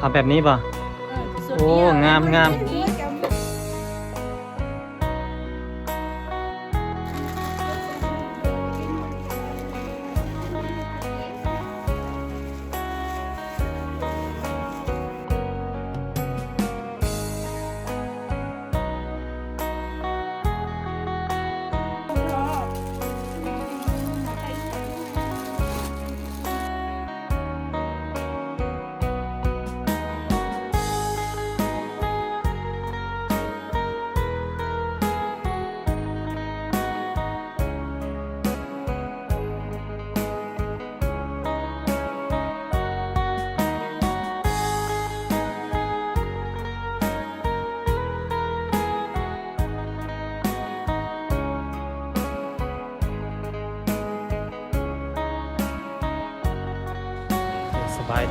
ทำแบบนี้ป่ะโอ้งามงามสบาย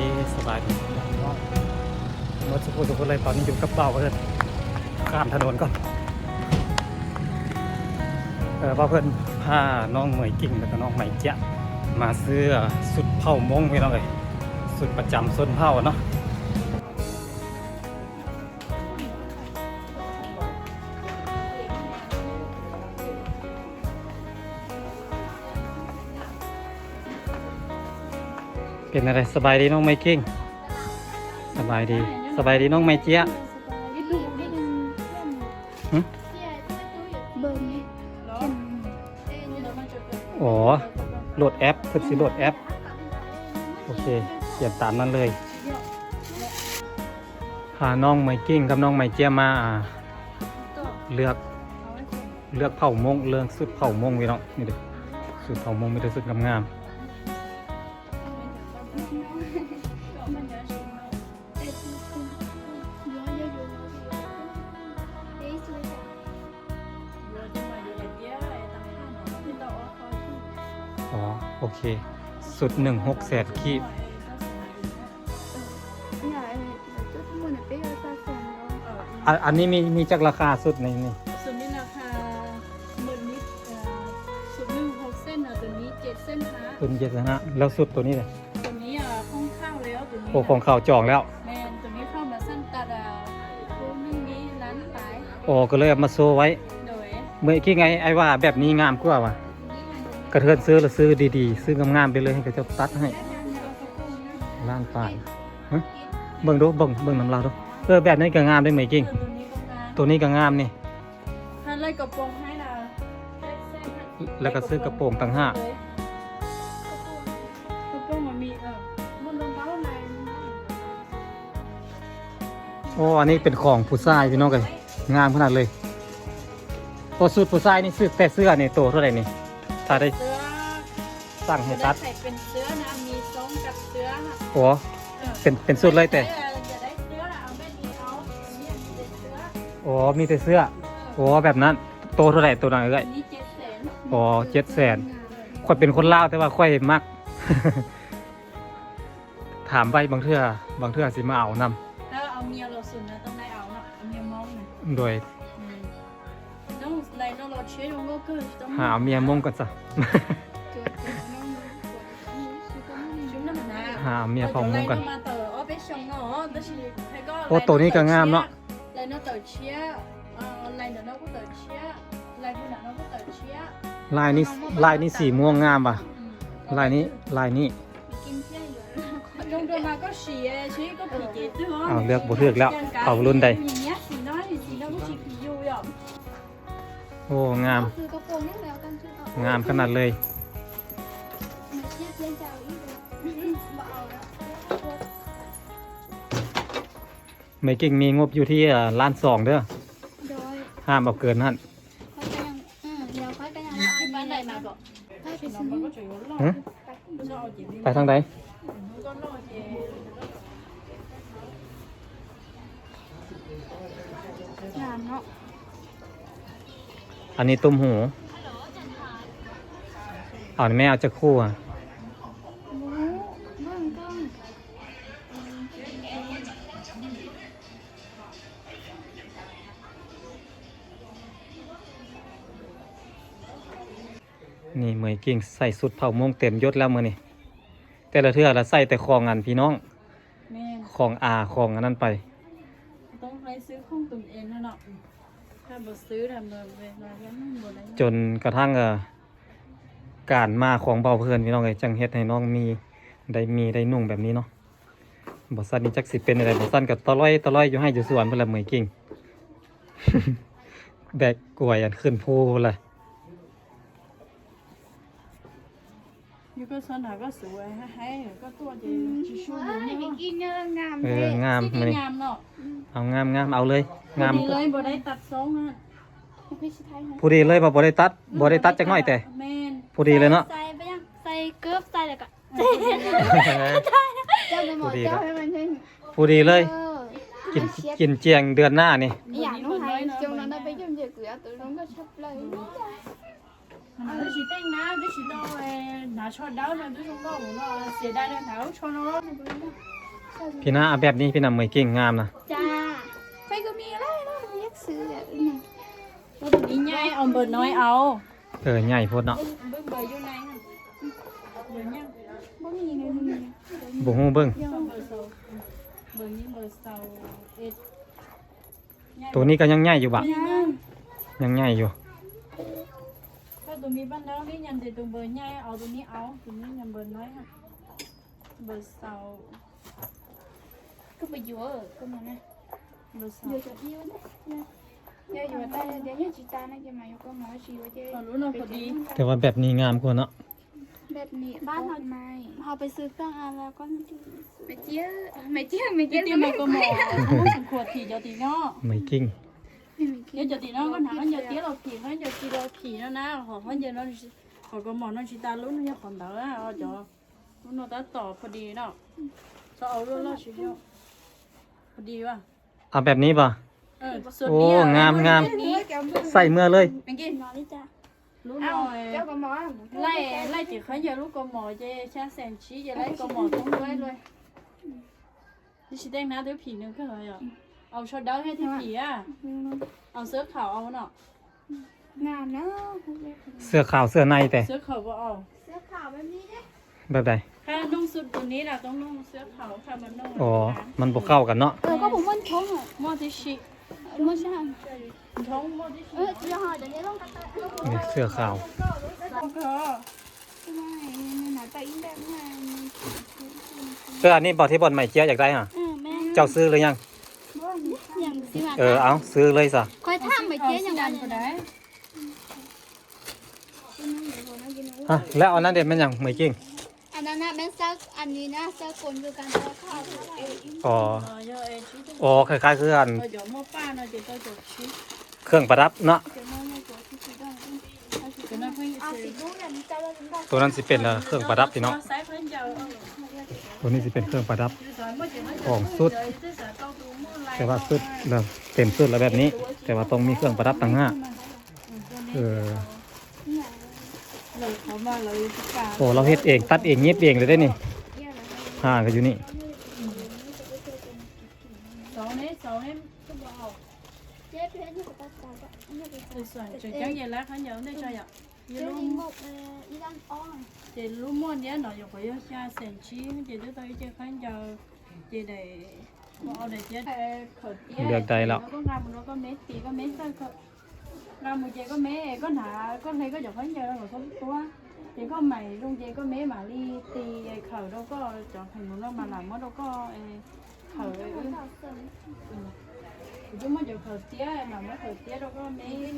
ดีสบายดีรถสุขุมสุขุเลยตอนนี้อยู่กับเบาเพื่อนข้ามถนนก่อนเออว่าเพื่อนพาน้องเหมยกิ่งแล้วก็น้องไหมเจ๊ะมาเสื้อสุดเผ่ามงไปน้องเลยสุดประจำส้นเผ่าเนาะ เป็นอะไรสบายดีน้องไหมกิ่งสบายดี สบายดีน้องไหมเจ๊ะหึอ๋อโหลดแอปเพิ่นสิโหลดแอป โอเคเขียนตามนั้นเลยพาน้องไมกิ้งกับน้องไมเจียมาอ่าเลือกเลือกเผ่ามงเลือกสุดเผ่ามงพี่น้องนี่เด้อสุดเผ่ามงมีแต่สุดงามๆ อ๋อ โอเค สุดหนึ่งหกแสนขีดอันอันนี้มีมีจักราคาสุดในนี่ส่วนนี้ราคาหมื่นนิดเอ่อสุดหนึ่งหกเส้นอะตัวนี้เจ็ดเส้นฮะตัวนี้เจ็ดนะ แล้วสุดตัวนี้เลยตัวนี้อะคล่องข้าวแล้วตัวนี้โอ้ของเขาจองแล้ว แมนตัวนี้เข้ามาสั้นตัดอะตัวนึงนี้ร้านขายโอ้ก็เลยเอามาโซไว้ โดย เมื่อกี้ไงไอ้ว่าแบบนี้งามกว่าว่ะ กระเทือนซื้อแล้วซื้อดีๆ ซื้องามๆไปเลยให้เขาเจ้าตัดให้ล้านป่ายฮะเบิ่งดูเบิ่งเบิ่งน้ำลาวดูเออแบบนี้ก็งามได้ไหมกิ้งตัวนี้ก็งานตัวนี้ก็งามนี่ถ้าไล่กระโปรงให้นะแล้วก็ซื้อกระโปรงต่างหากกระโปรงมันมีเออมันรองเท้าในโอ้อันนี้เป็นของผู้ชายพี่น้องเลยงามขนาดเลยตัวสุดผู้ชายนี่ซื้อแต่เสื้อนี่ตัวเท่าไหร่นี่ ถ้าได้เสื้อสั่งให้ตัดใส่เป็นเสื้อนะมีทรงกับเสื้อค่ะโอ้เป็นเป็นสุดเลยแต่จะได้เสื้อเอาไม่ดีเอาเนี่ยมีแต่เสื้อโอ้มีแต่เสื้อโอ้แบบนั้นโตเท่าไหร่ตัวนั้นเลยอันนี้เจ็ดแสนอ๋อเจ็ดแสนค่อยเป็นคนลาวแต่ว่าค่อยมัก ถามไปบางเทื่อบางเทื่อสิมาเอานำถ้าเอาเมียเราสุดนะต้องได้เอาเนาะเอาเมียมองนะโดยอืมน้อง ไรน้องเราเชื่อน้องก็คือต้องหาเมียมงกันซะชุดน้ำหนาหาเมียเผามงกันไรน้องมาเต๋อเอาไปชงเนาะแต่ชีใครก็โอ้ตัวนี้ก็งามเนาะไรน้องเต๋อเชียเอ่อไรเดี๋ยวน้องก็เต๋อเชียไรผู้หนาน้องก็เต๋อเชียลายนี้ลายนี้สีม่วงงามป่ะ อืมลายนี้ลายนี้กินเที่ยงอยู่ลงตัวมาก็ฉี่ฉี่ก็ผีเจ๊ด้วยเอาเลือกบ่เลือกแล้ว เอารุ่นใดอย่างเงี้ยสีน้อยสีน้อยก็ฉี่ผีอยู่หรอก โอ้งาม คือกระโปรงนี่แล้วกันคือเอางามขนาดเลย มาเทียบเล่นเจ้าอีกเลยมาเอาแล้วไม่เก่งมีงบอยู่ที่อ่าล้านสองเด้อ โดยห้ามเอาเกินนั่นเขาก็ยังอ่าเดี๋ยวเขาก็ยังที่บ้านไหนมาก็ให้ไปน้องซื้อก็ช่วยรอฮะรอจีไปทางใดก็รอเอันนี้ตุ้มหูเอาแม่เอาจะคู่อะหมูเบิ่งกล้องนี่เหมยกิ่งใส่สุดเผามงเต็มยศแล้วมือนี่แต่ละเทื่อละใส่แต่คองอันพี่น้องแม่คของอาของอันนั้นไป ต้องไปซื้อของตุนเองนะเนาะ ถ้าบ่ซื้อทำแบบเวลาแล้วมันบ่ได้จนกระทั่งเอ่อการมาของเบาเพื่อนพี่น้องเอ้ยจังเฮ็ดให้น้องมีได้มีได้นุ่งแบบนี้เนาะบ่สั้นนี่จักสิเป็นอะไรบ่สั้นก็ตะล่อยตะล่อยอยู่ให้อยู่สวนเพิ่นละเมื่อยกิ่ง แบกกล้วยอันขึ้นภูเลย อยู่ก็สนาก็สวยให้ก็ตัวเจชิชูว้ายไปกินเนื้องามเอเลอยงามที่มื้อนี้งามเนาะเอางามงามเอาเลย งามดีเลยบ่ได้ตัดทรงอะพี่ชิไทยนะผู้ดีเลยบ่บ่ได้ตัดบ่ได้ตัดจักหน่อยแต่แม่นผู้ดีเลยเนาะ ใส่ไปยังใส่เกือบใส่แล้วก็เจ้าไปหมอเจ้าให้มันใช่ผู้ดีเลย เออกินกินเจียงเดือนหน้านี่ อย่างน้องไทยจงนั้นไปยุ่งเยอะกูตัวน้องก็ชอบเลย มัน都是订啦，都是到诶拿出刀呢，都是到我那携带的头穿了。 พี่นาเอาแบบนี้พี่นาเมื่อยกิ่งงามนะ จ้าไปก็มีอะไรนะอยากซื้อแบบนี้ 我你伢เอาเบอร์น้อยเอา เออใหญ่โพดเนาะ เบอร์เบอร์อยู่ไหนฮะเบอร์เนี่ย บ่มีเลยมึง บ่ฮู้เบิ่ง เบอร์โซเบอร์นี้เบอร์เซาเอ็ด ตัวนี้ก็ยังใหญ่อยู่บะ ยัง ยังใหญ่อยู่ ถ้าตัวมีบ้านแล้วนี่ยันเดตัวเบอร์ใหญ่เอาตัวนี้เอาตัวนี้ยันเบอร์น้อยฮะเบอร์เซาก็ไปอยู่เออก็มานะเบอร์เซาอยู่กับพี่นะเดี๋ยวอยู่ใต้เดี๋ยวยังจิตานะจะมาอยู่ก็หมอชีว่าจะเรารู้เนาะพอดีแต่ว่าแบบนี้งามกว่าเนาะแบบนี้บ้านเราไม่เราไปซื้อเครื่องอันแล้วก็ไม่เจี๊ยไม่เจี๊ยไม่เจี๊ยที่มันก็หมอสมควรถี่เดียวตีเนาะเมื่อยกิ่ง giờ giờ thì nó có thằng giờ tía lột thì nó giờ chỉ lột thì nó ná họ có giờ nó họ có món nó chỉ ta lúc nó còn đỡ á ở chỗ lúc nó đã tỏ phật đi đó sao ở luôn nó chỉ cho phật đi ว่ะเอาแบบนี้ป่ะเออส่วนโอ้นี้งามงามนี่แกมใส่เมื่อเลยเป็นกี่นอนนี่จ้ะรู้เอ้าหน่อยเจ้าก็หมอไล่ไล่จีเขา giờ lúc có mỏ chơi cha sèn chí giờ lấy có mỏ cũng đuôi rồi đi chỉ đang ná đứa phỉ nữa cơ rồi à ông cho đau hết thì phỉ à ông sữa khảo ông nọ งามนะเสื้อขาวเสื้อในแต่ sữa khảo của ông เสื้อขาวแบบนี้เด้แบบใดถ้านุ่งสุดตัวนี้ล่ะต้องนุ่งเสื้อขาวค่ะมันนุ่งอ๋อมันบ่เข้ากันเนาะเออก็ผมมันท้องอะมอดิชิไม่ใช่ท้องมอดิชิเออจะห่อเดี๋ยวนี้ต้องตัดตัดต้องนี่เสื้อขาวโอเคไม่หนาไปอีกแบบไหนเสื้ออันนี้บ่ที่บ่อนใหม่เจี๊ยอยากได้ฮะเออแม่เจ้าซื้อหรือยัง อย่างสิว่าเออเอาซื้อเลยซะคอยทำไปเจ๊อย่างดันั้นนก็ได้ฮะแล้วอันนั้นเด็ดมันหยังเมื่อยกิ่งอันนั้นนะแม่ซักอันนี้นะซักคนคือการซักข้าวอ๋อเออเยอะเอชิอ๋อคล้ายๆคืออันเออเดี๋ยวมอป้าเนาะเดี๋ยวต้องจบชิเครื่องประดับเนาะเดี๋ยวน้องไม่กลัวที่สุดได้เดี๋ยวนะเพื่อนเอาสีม่วงเนี่ยมันจะเราถึงได้ตัวนั้นสิเป็นเอ่อเครื่องประดับพี่น้อง ตัวนี้สิเป็นเครื่องประดับของสุด แต่ว่าสุดแบบเต็มสุดแล้วแบบนี้ แต่ว่าต้องมีเครื่องประดับต่างหากเออเลยเขามาเลยพิการโอ้เราเฮ็ดเองตัดเองเย็บเองเลยได้นี่ห่าก็อยู่นี่สองนี้สองนี้ก็บอกเจ๊เพื่อนที่ตัดต่อก็ไม่ไป từ xoài trời trắng vậy lá khá nhớ đây cho ạ เจ๊ลิ งบอกเอออีดังอ้อน chị lúc mua nhé nó dùng phải cha sèn chi chị đứa tôi chơi khá giờ chị để bỏ để chết khởi tía Được đây lọ. nó có ngam nó có mấy tí có mấy sao khởi ngam một chị có mấy có nả có thấy có giọt khá giờ rồi không quá chỉ có mày trong chị có mấy mà ly tì khởi đâu có chọn thành một nó mà làm nó đâu có ê, khởi ต่อเสริม chúng nó dùng khởi tía mà nó khởi tía đâu có mấy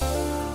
tì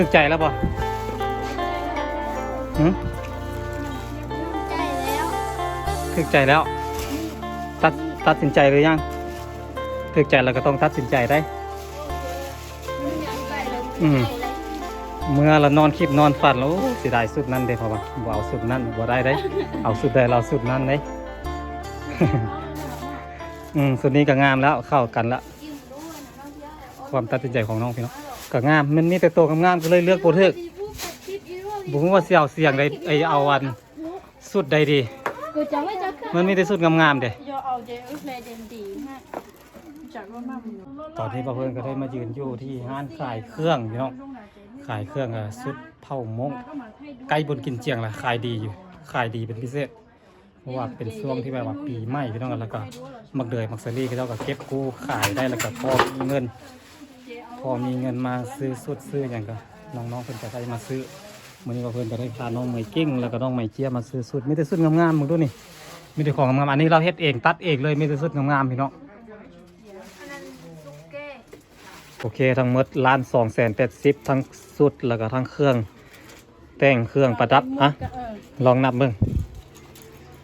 ถึกใจแล้วบ่หืมใจแล้วถึกใจแล้ว ตัดตัดสินใจหรือยังถึกใจแล้วก็ต้องตัดสินใจได้อืม เมื่อเรานอนคลิปนอนฝันแล้วโอ้เสียดายสุดนั้นเด้เพราะว่าบ่เอาสุดนั้นบ่ได้ได้ เอาสุดใดเราสุดนั้นได้ อืมสุดนี้ก็งามแล้วเข้ากันละความตัดสินใจของน้องพี่น้อง ก็งามมันมีแต่ตัวงามๆก็เลยเลือกบ่ถึกบ่ฮู้ว่าสิเอาเสียงใดไอยเอาอันสุดใดดี กูจะไม่จะมันมีแต่สุดงามๆเด้ยอเอาเจอุเพลเดนดีฮะจากว่ามาบุญตอนนี้ป้าเพิ่นก็ได้มายืนอยู่ที่ห้านขายเครื่องพี่น้องขายเครื่องอะสุดเผามงใกล้บนกินเจียงละขายดีอยู่ขายดีเป็นพิเศษเพราะว่าเป็นช่วงที่แบบว่าปีใหม่พี่น้องแล้วก็มักเดยมักสลีเขาเจ้าก็เก็บกู้ขายได้แล้วก็พอมีเงิน พอมีเงินมาซื้อสุดซื้ออย่างก็น้องๆเพิ่นก็ได้มาซื้อมื้อนี้ป้าเพิ่นก็ได้พาน้องไหมกิ้งแล้วก็น้องไหมเจี๊ยบมาซื้อสุดมีแต่สุดงามๆมึงดูนี่มีแต่ของงามๆอันนี้เราเฮ็ดเองตัดเองเลยมีแต่สุดงามๆพี่น้องโอเคทั้งหมดล้านสองแสนแปดสิบทั้งสุดแล้วก็ทั้งเครื่อง แต่งเครื่องประดับอะลองนับเบิ่ง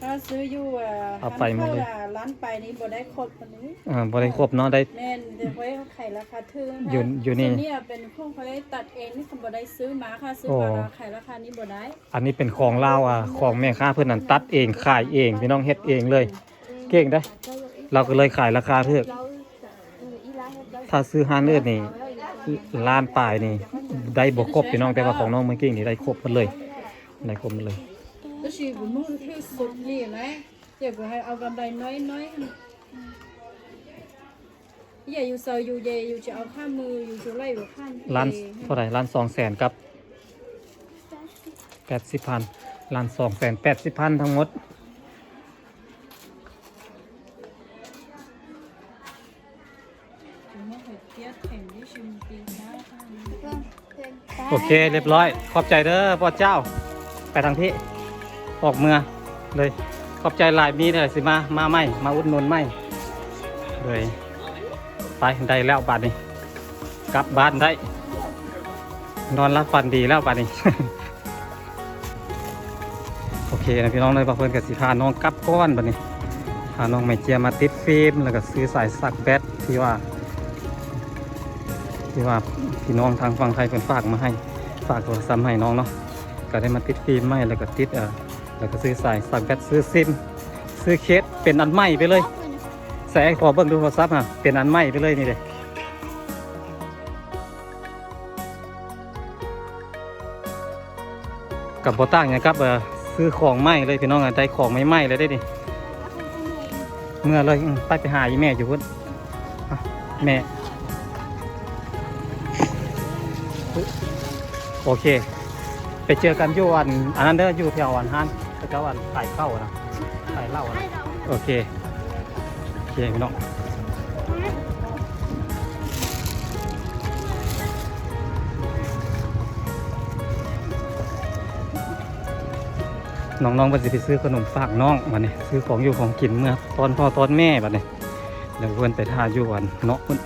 ถ้าซื้ออยู่อะเอาไปหมดเลย ร้านไปนี่บ่ได้ครบอันนี้ อ่าบริครบเนาะได้ แม่นเดี๋ยวไว้ไข่ราคาทึ่งอยู่อยู่นี่ส่วเนี่ยเป็นพวกเขาได้ตัดเองนี่เขาบ่ได้ซื้อมาค่ะซื้อมาราคาราคานี้บ่ได้อันนี้เป็นของลาวอะของแม่ค้าเพื่อนนั้นตัดเองขายเองพี่น้องเฮ็ดเองเลย เก่งได้อเราก็เลยขายราคาเถอะถ้าซื้อห้านเลือดนี่ล้านปลายนี่ ได้บ่ครบพี่น้องแต่ว่าของน้องเมื่อกี้นี่ได้ครบหมดเลยได้ครบหมดเลย ก็ชีบุมุ่งที่สุดนี่นะเดี๋ยวก็ให้เอากำไรน้อยๆอย่าอยู่เซาอยู่เยอยู่จะเอาข้ามมืออยู่จะไล่อยู่ข้ามล้านเท่าไหร่ล้านสองแสนกับแปดสิบพันล้านสองแสนแปดสิบพันทั้งหมดโอเค เรียบร้อย ขอบใจเด้อพ่อเจ้า ไปทางที่ ออกเมืองเลย ขอบใจหลายมีเลยสิมา มาไม่มาอุดหนุนไม่เลยไปได้แล้วบาทนี้ กลับบ้านได้ นอนรับฝันดีแล้วบาทนี้ โอเคนะพี่น้องเลยพอเพื่อนกับสิพาน้องกลับก้อนบัดนี้พาน้องไม่เจียมาติดฟิล์มแล้วก็ซื้อสายสักแบตที่ว่า ที่ว่าพี่น้องทางฝั่งไทยเป็นฝากมาให้ฝากโทรศัพท์ให้น้องเนาะก็ได้มาติดฟิล์มใหม่แล้วก็ติดเอ่อ แล้วก็ซื้อสายสักแบตซื้อซิม ซื้อเคสเป็นอันใหม่ไปเลยใส่ขอเบิ่งดูโทรศัพท์อะเป็นอันใหม่ไปเลยนี่เลยกับโบต่างเนี่ยครับเออซื้อของใหม่เลยพี่น้องอะได้ของใหม่ๆเลยได้ดิเมื่อเลยไปไปหาแม่อยู่พุ่นแม่โอเค ไปเจอกันอยู่วันอันนั้นเด้ออยู่แถววันฮัน ก็จะวันขายข้านะขายเหล้านะโอเคโอเคพี่น้องน้องๆบันสิไปซื้อขนมฝากน้องมาเนี่ยซื้อของอยู่ของกินเมื่อตอนพ่อตอนแม่บัดเนี่ยเดี๋ยวเพื่อนไปทาอยู่วันเนาะพุ่น